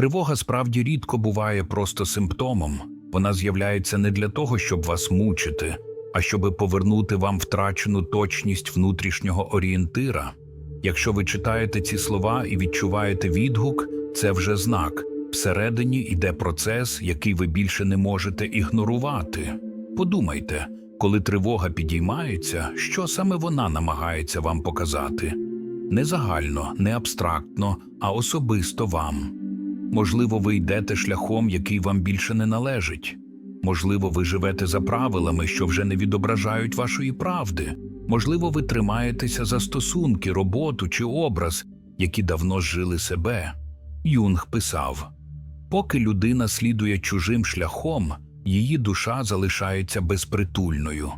Тривога справді рідко буває просто симптомом. Вона з'являється не для того, щоб вас мучити, а щоб повернути вам втрачену точність внутрішнього орієнтира. Якщо ви читаєте ці слова і відчуваєте відгук, це вже знак. Всередині йде процес, який ви більше не можете ігнорувати. Подумайте, коли тривога підіймається, що саме вона намагається вам показати? Не загально, не абстрактно, а особисто вам. Можливо, ви йдете шляхом, який вам більше не належить. Можливо, ви живете за правилами, що вже не відображають вашої правди. Можливо, ви тримаєтеся за стосунки, роботу чи образ, які давно жили себе. Юнг писав: поки людина слідує чужим шляхом, її душа залишається безпритульною.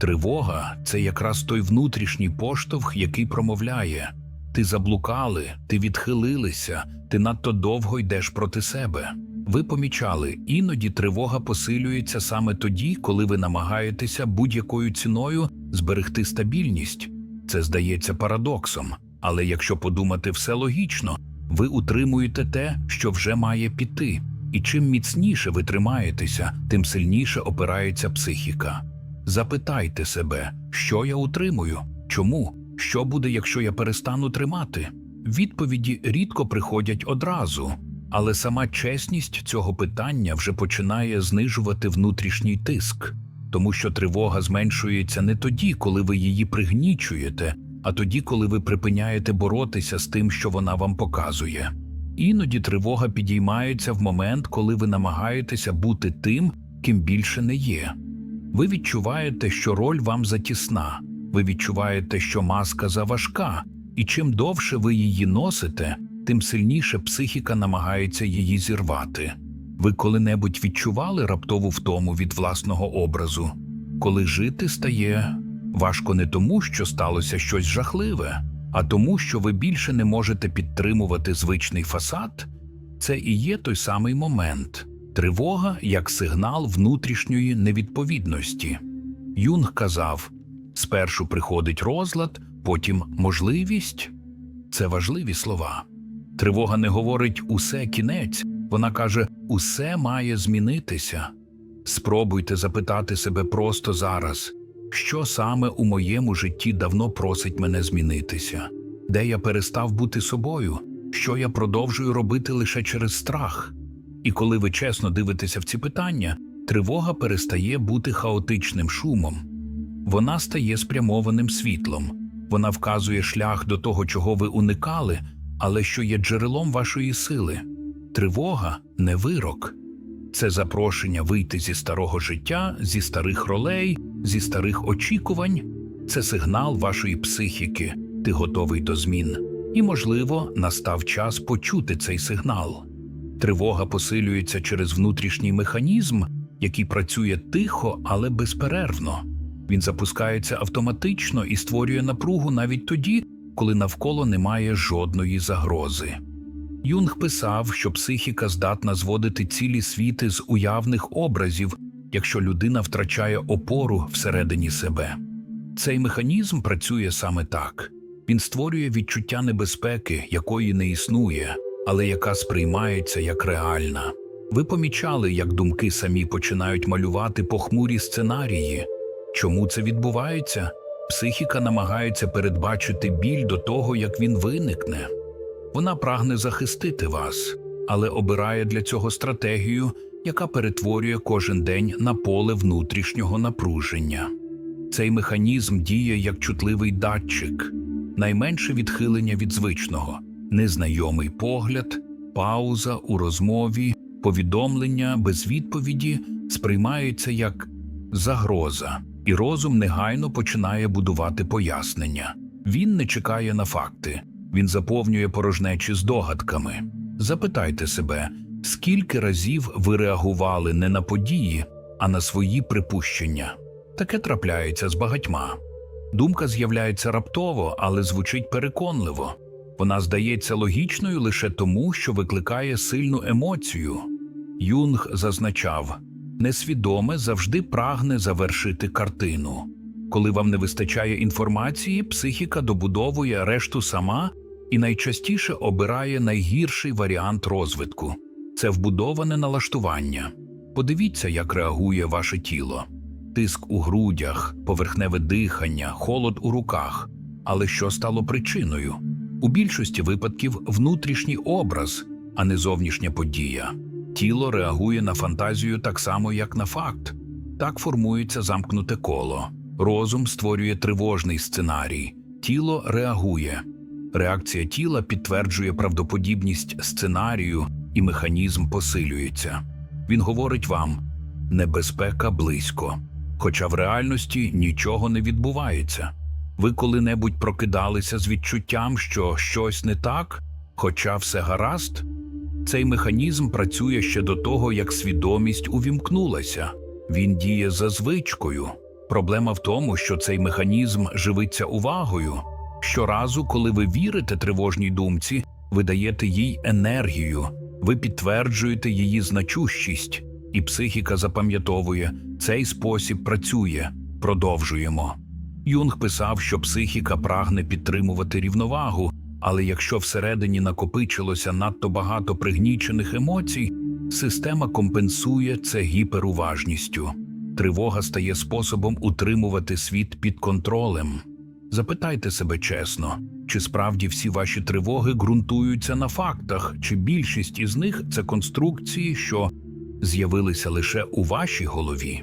Тривога це якраз той внутрішній поштовх, який промовляє: ти заблукали, ти відхилилися, ти надто довго йдеш проти себе. Ви помічали, іноді тривога посилюється саме тоді, коли ви намагаєтеся будь-якою ціною зберегти стабільність. Це здається парадоксом, але якщо подумати все логічно, ви утримуєте те, що вже має піти. І чим міцніше ви тримаєтеся, тим сильніше опирається психіка. Запитайте себе, що я утримую, чому, що буде, якщо я перестану тримати. Відповіді рідко приходять одразу, але сама чесність цього питання вже починає знижувати внутрішній тиск, тому що тривога зменшується не тоді, коли ви її пригнічуєте, а тоді, коли ви припиняєте боротися з тим, що вона вам показує. Іноді тривога підіймається в момент, коли ви намагаєтеся бути тим, ким більше не є. Ви відчуваєте, що роль вам затісна, ви відчуваєте, що маска заважка, і чим довше ви її носите, тим сильніше психіка намагається її зірвати. Ви коли-небудь відчували раптову втому від власного образу, коли жити стає важко не тому, що сталося щось жахливе, а тому, що ви більше не можете підтримувати звичний фасад, це і є той самий момент тривога як сигнал внутрішньої невідповідності. Юнг казав: спершу приходить розлад, потім можливість це важливі слова. Тривога не говорить усе кінець, вона каже, усе має змінитися. Спробуйте запитати себе просто зараз, що саме у моєму житті давно просить мене змінитися, де я перестав бути собою, що я продовжую робити лише через страх. І коли ви чесно дивитеся в ці питання, тривога перестає бути хаотичним шумом. Вона стає спрямованим світлом, вона вказує шлях до того, чого ви уникали, але що є джерелом вашої сили. Тривога не вирок, це запрошення вийти зі старого життя, зі старих ролей, зі старих очікувань, це сигнал вашої психіки, ти готовий до змін. І, можливо, настав час почути цей сигнал. Тривога посилюється через внутрішній механізм, який працює тихо, але безперервно. Він запускається автоматично і створює напругу навіть тоді, коли навколо немає жодної загрози. Юнг писав, що психіка здатна зводити цілі світи з уявних образів, якщо людина втрачає опору всередині себе. Цей механізм працює саме так він створює відчуття небезпеки, якої не існує, але яка сприймається як реальна. Ви помічали, як думки самі починають малювати похмурі сценарії. Чому це відбувається? Психіка намагається передбачити біль до того, як він виникне. Вона прагне захистити вас, але обирає для цього стратегію, яка перетворює кожен день на поле внутрішнього напруження. Цей механізм діє як чутливий датчик, найменше відхилення від звичного, незнайомий погляд, пауза у розмові, повідомлення без відповіді сприймаються як загроза, і розум негайно починає будувати пояснення. Він не чекає на факти, він заповнює порожнечі здогадками. Запитайте себе, скільки разів ви реагували не на події, а на свої припущення. Таке трапляється з багатьма. Думка з'являється раптово, але звучить переконливо. Вона здається логічною лише тому, що викликає сильну емоцію. Юнг зазначав несвідоме завжди прагне завершити картину. Коли вам не вистачає інформації, психіка добудовує решту сама і найчастіше обирає найгірший варіант розвитку. це вбудоване налаштування. Подивіться, як реагує ваше тіло: тиск у грудях, поверхневе дихання, холод у руках. Але що стало причиною? У більшості випадків внутрішній образ, а не зовнішня подія. Тіло реагує на фантазію так само, як на факт. Так формується замкнуте коло. Розум створює тривожний сценарій, тіло реагує. Реакція тіла підтверджує правдоподібність сценарію, і механізм посилюється. Він говорить вам небезпека близько, хоча в реальності нічого не відбувається. Ви коли-небудь прокидалися з відчуттям, що щось не так, хоча все гаразд? Цей механізм працює ще до того, як свідомість увімкнулася. Він діє за звичкою. Проблема в тому, що цей механізм живиться увагою. Щоразу, коли ви вірите тривожній думці, ви даєте їй енергію, ви підтверджуєте її значущість, і психіка запам'ятовує, цей спосіб працює. Продовжуємо. Юнг писав, що психіка прагне підтримувати рівновагу, але якщо всередині накопичилося надто багато пригнічених емоцій, система компенсує це гіперуважністю. Тривога стає способом утримувати світ під контролем. Запитайте себе чесно, чи справді всі ваші тривоги ґрунтуються на фактах, чи більшість із них це конструкції, що з'явилися лише у вашій голові.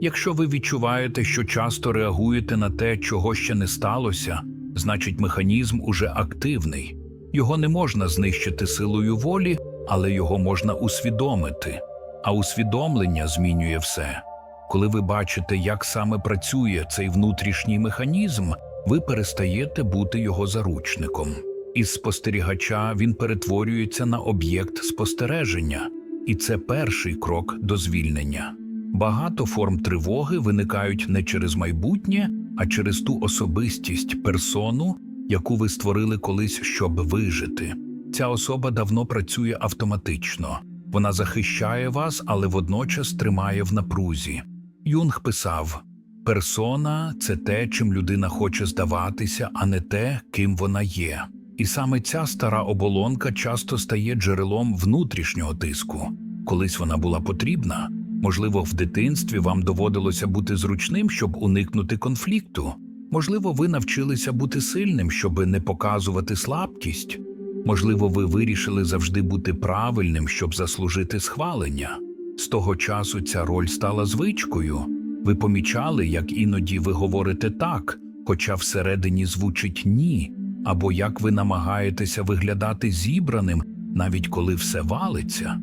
Якщо ви відчуваєте, що часто реагуєте на те, чого ще не сталося, значить механізм уже активний. Його не можна знищити силою волі, але його можна усвідомити. А усвідомлення змінює все. Коли ви бачите, як саме працює цей внутрішній механізм, ви перестаєте бути його заручником. Із спостерігача він перетворюється на об'єкт спостереження, і це перший крок до звільнення. Багато форм тривоги виникають не через майбутнє, а через ту особистість, персону, яку ви створили колись, щоб вижити. Ця особа давно працює автоматично. Вона захищає вас, але водночас тримає в напрузі. Юнг писав: персона це те, чим людина хоче здаватися, а не те, ким вона є. І саме ця стара оболонка часто стає джерелом внутрішнього тиску. Колись вона була потрібна. Можливо, в дитинстві вам доводилося бути зручним, щоб уникнути конфлікту. Можливо, ви навчилися бути сильним, щоб не показувати слабкість. Можливо, ви вирішили завжди бути правильним, щоб заслужити схвалення. З того часу ця роль стала звичкою. Ви помічали, як іноді ви говорите так, хоча всередині звучить ні, або як ви намагаєтеся виглядати зібраним, навіть коли все валиться.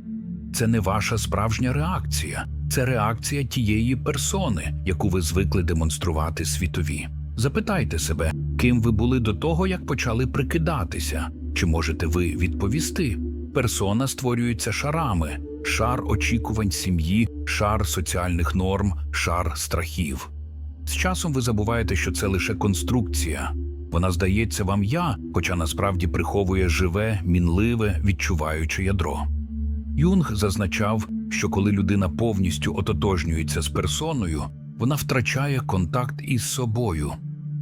Це не ваша справжня реакція, це реакція тієї персони, яку ви звикли демонструвати світові. Запитайте себе, ким ви були до того, як почали прикидатися, чи можете ви відповісти? Персона створюється шарами: шар очікувань сім'ї, шар соціальних норм, шар страхів. З часом ви забуваєте, що це лише конструкція. Вона здається вам я, хоча насправді приховує живе, мінливе, відчуваюче ядро. Юнг зазначав, що коли людина повністю ототожнюється з персоною, вона втрачає контакт із собою.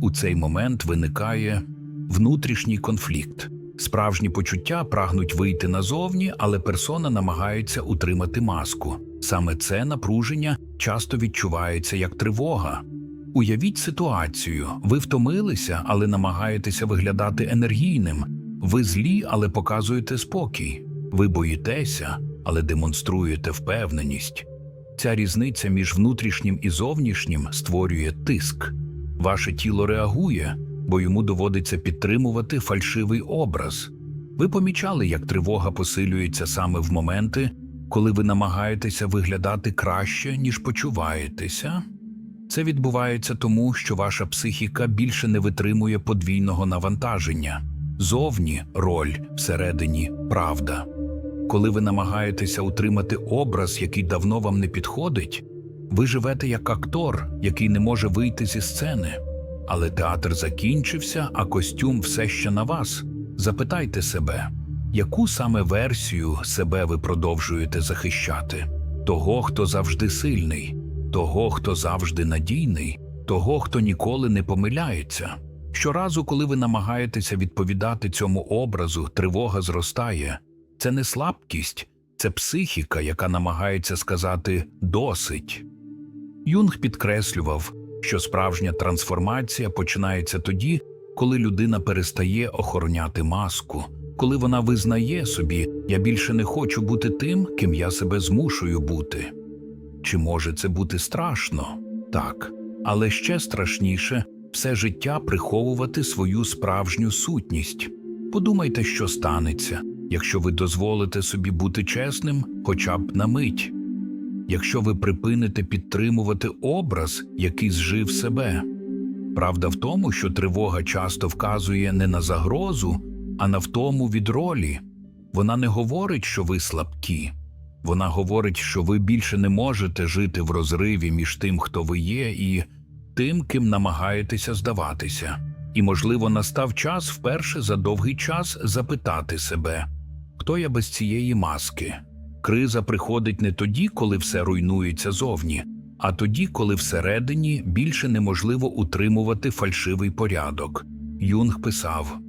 У цей момент виникає внутрішній конфлікт. Справжні почуття прагнуть вийти назовні, але персона намагається утримати маску. Саме це напруження часто відчувається як тривога. Уявіть ситуацію: ви втомилися, але намагаєтеся виглядати енергійним. Ви злі, але показуєте спокій. Ви боїтеся, але демонструєте впевненість. Ця різниця між внутрішнім і зовнішнім створює тиск. Ваше тіло реагує, бо йому доводиться підтримувати фальшивий образ. Ви помічали, як тривога посилюється саме в моменти, коли ви намагаєтеся виглядати краще, ніж почуваєтеся. Це відбувається тому, що ваша психіка більше не витримує подвійного навантаження. Зовні роль, всередині правда. Коли ви намагаєтеся утримати образ, який давно вам не підходить, ви живете як актор, який не може вийти зі сцени. Але театр закінчився, а костюм все ще на вас. Запитайте себе, яку саме версію себе ви продовжуєте захищати? Того, хто завжди сильний, того, хто завжди надійний, того, хто ніколи не помиляється. Щоразу, коли ви намагаєтеся відповідати цьому образу, тривога зростає. Це не слабкість, це психіка, яка намагається сказати досить. Юнг підкреслював, що справжня трансформація починається тоді, коли людина перестає охороняти маску, коли вона визнає собі, я більше не хочу бути тим, ким я себе змушую бути. Чи може це бути страшно? Так, але ще страшніше все життя приховувати свою справжню сутність. Подумайте, що станеться, якщо ви дозволите собі бути чесним хоча б на мить, якщо ви припините підтримувати образ, який зжив себе. Правда в тому, що тривога часто вказує не на загрозу, а на втому від ролі. Вона не говорить, що ви слабкі. Вона говорить, що ви більше не можете жити в розриві між тим, хто ви є, і тим, ким намагаєтеся здаватися. І, можливо, настав час вперше за довгий час запитати себе, хто я без цієї маски. Криза приходить не тоді, коли все руйнується зовні, а тоді, коли всередині більше неможливо утримувати фальшивий порядок. Юнг писав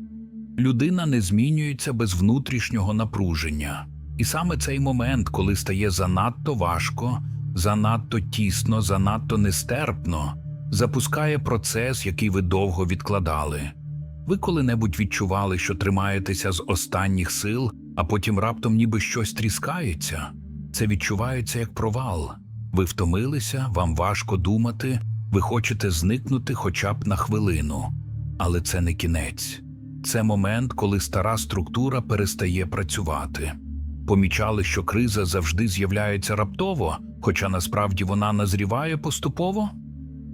людина не змінюється без внутрішнього напруження. І саме цей момент, коли стає занадто важко, занадто тісно, занадто нестерпно, запускає процес, який ви довго відкладали. Ви коли-небудь відчували, що тримаєтеся з останніх сил, а потім раптом ніби щось тріскається. Це відчувається як провал. Ви втомилися, вам важко думати, ви хочете зникнути хоча б на хвилину. Але це не кінець. Це момент, коли стара структура перестає працювати. Помічали, що криза завжди з'являється раптово, хоча насправді вона назріває поступово?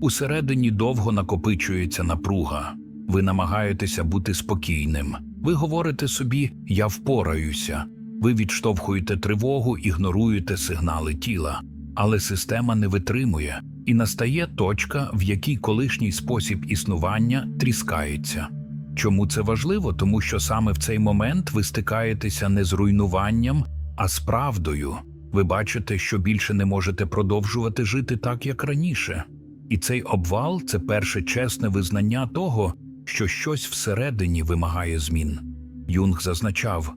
Усередині довго накопичується напруга. Ви намагаєтеся бути спокійним. Ви говорите собі Я впораюся. Ви відштовхуєте тривогу, ігноруєте сигнали тіла, але система не витримує, і настає точка, в якій колишній спосіб існування тріскається. Чому це важливо? Тому що саме в цей момент ви стикаєтеся не з руйнуванням, а з правдою. Ви бачите, що більше не можете продовжувати жити так, як раніше. І цей обвал це перше чесне визнання того, що щось всередині вимагає змін. Юнг зазначав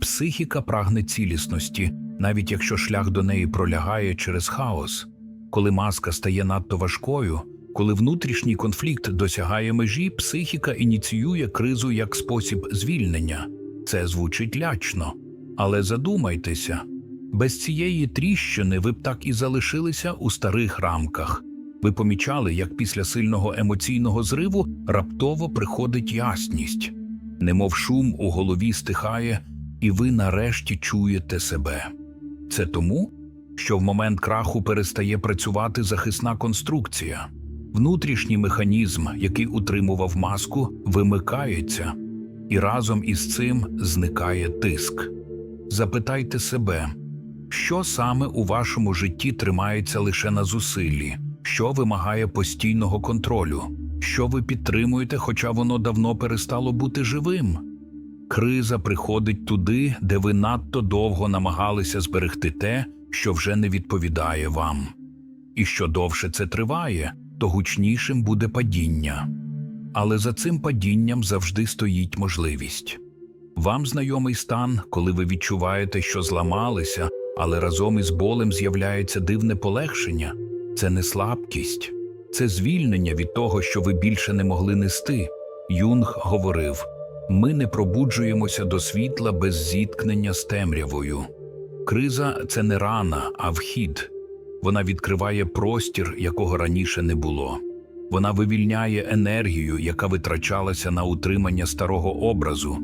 психіка прагне цілісності, навіть якщо шлях до неї пролягає через хаос. Коли маска стає надто важкою, коли внутрішній конфлікт досягає межі, психіка ініціює кризу як спосіб звільнення. Це звучить лячно. Але задумайтеся, без цієї тріщини ви б так і залишилися у старих рамках. Ви помічали, як після сильного емоційного зриву раптово приходить ясність, немов шум у голові стихає, і ви нарешті чуєте себе. Це тому, що в момент краху перестає працювати захисна конструкція. Внутрішній механізм, який утримував маску, вимикається, і разом із цим зникає тиск. Запитайте себе, що саме у вашому житті тримається лише на зусиллі, що вимагає постійного контролю, що ви підтримуєте, хоча воно давно перестало бути живим. Криза приходить туди, де ви надто довго намагалися зберегти те, що вже не відповідає вам. І що довше це триває, то гучнішим буде падіння. Але за цим падінням завжди стоїть можливість. Вам знайомий стан, коли ви відчуваєте, що зламалися, але разом із болем з'являється дивне полегшення це не слабкість, це звільнення від того, що ви більше не могли нести. Юнг говорив ми не пробуджуємося до світла без зіткнення з темрявою. Криза це не рана, а вхід. Вона відкриває простір, якого раніше не було. Вона вивільняє енергію, яка витрачалася на утримання старого образу.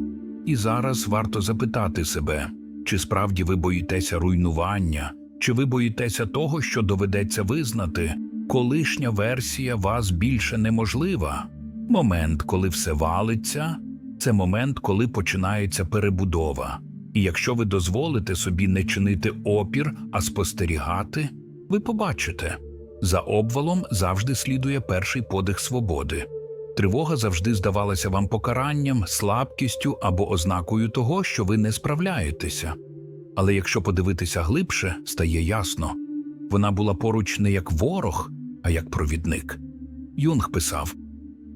І зараз варто запитати себе, чи справді ви боїтеся руйнування, чи ви боїтеся того, що доведеться визнати, колишня версія вас більше неможлива. Момент, коли все валиться, це момент, коли починається перебудова. І якщо ви дозволите собі не чинити опір, а спостерігати, ви побачите за обвалом завжди слідує перший подих свободи. Тривога завжди здавалася вам покаранням, слабкістю або ознакою того, що ви не справляєтеся. Але якщо подивитися глибше, стає ясно вона була поруч не як ворог, а як провідник. Юнг писав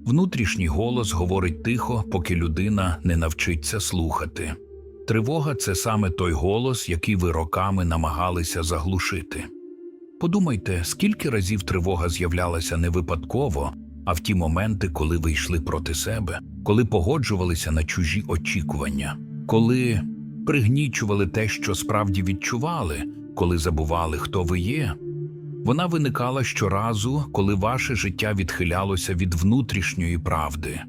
внутрішній голос говорить тихо, поки людина не навчиться слухати. Тривога це саме той голос, який ви роками намагалися заглушити. Подумайте, скільки разів тривога з'являлася не випадково, а в ті моменти, коли ви йшли проти себе, коли погоджувалися на чужі очікування, коли пригнічували те, що справді відчували, коли забували, хто ви є. Вона виникала щоразу, коли ваше життя відхилялося від внутрішньої правди.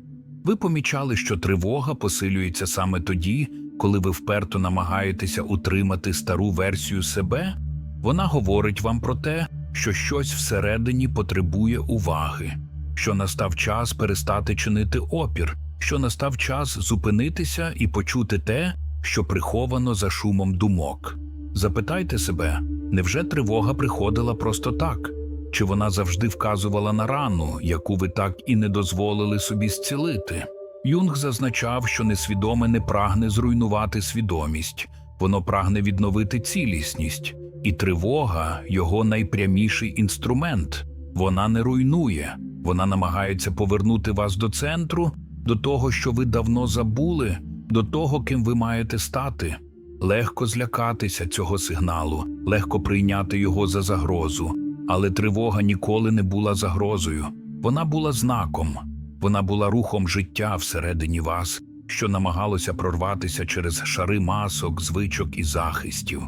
Ви помічали, що тривога посилюється саме тоді, коли ви вперто намагаєтеся утримати стару версію себе. Вона говорить вам про те, що щось всередині потребує уваги, що настав час перестати чинити опір, що настав час зупинитися і почути те, що приховано за шумом думок. Запитайте себе, невже тривога приходила просто так? Чи вона завжди вказувала на рану, яку ви так і не дозволили собі зцілити? Юнг зазначав, що несвідоме не прагне зруйнувати свідомість, воно прагне відновити цілісність, і тривога його найпряміший інструмент. Вона не руйнує, вона намагається повернути вас до центру, до того, що ви давно забули, до того, ким ви маєте стати. Легко злякатися цього сигналу, легко прийняти його за загрозу, але тривога ніколи не була загрозою. Вона була знаком, вона була рухом життя всередині вас, що намагалося прорватися через шари масок, звичок і захистів.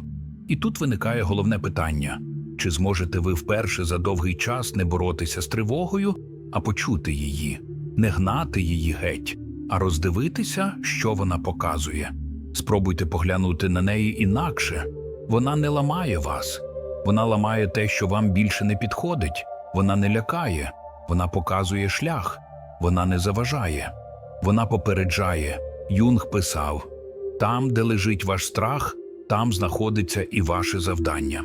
І тут виникає головне питання: чи зможете ви вперше за довгий час не боротися з тривогою, а почути її, не гнати її геть, а роздивитися, що вона показує? Спробуйте поглянути на неї інакше. Вона не ламає вас, вона ламає те, що вам більше не підходить, вона не лякає, вона показує шлях, вона не заважає, вона попереджає. Юнг писав: там, де лежить ваш страх, там знаходиться і ваше завдання.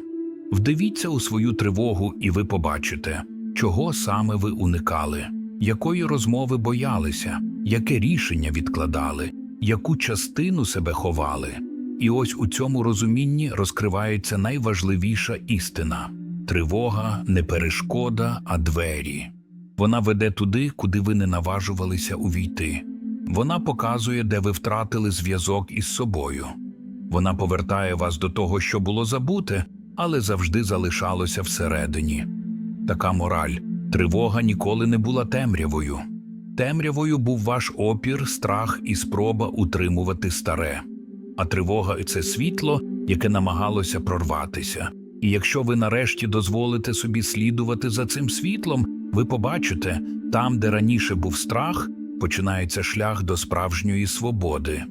Вдивіться у свою тривогу, і ви побачите, чого саме ви уникали, якої розмови боялися, яке рішення відкладали, яку частину себе ховали. І ось у цьому розумінні розкривається найважливіша істина тривога не перешкода, а двері. Вона веде туди, куди ви не наважувалися увійти. Вона показує, де ви втратили зв'язок із собою. Вона повертає вас до того, що було забуте, але завжди залишалося всередині. Така мораль тривога ніколи не була темрявою. Темрявою був ваш опір, страх і спроба утримувати старе. А тривога це світло, яке намагалося прорватися. І якщо ви нарешті дозволите собі слідувати за цим світлом, ви побачите, там, де раніше був страх, починається шлях до справжньої свободи.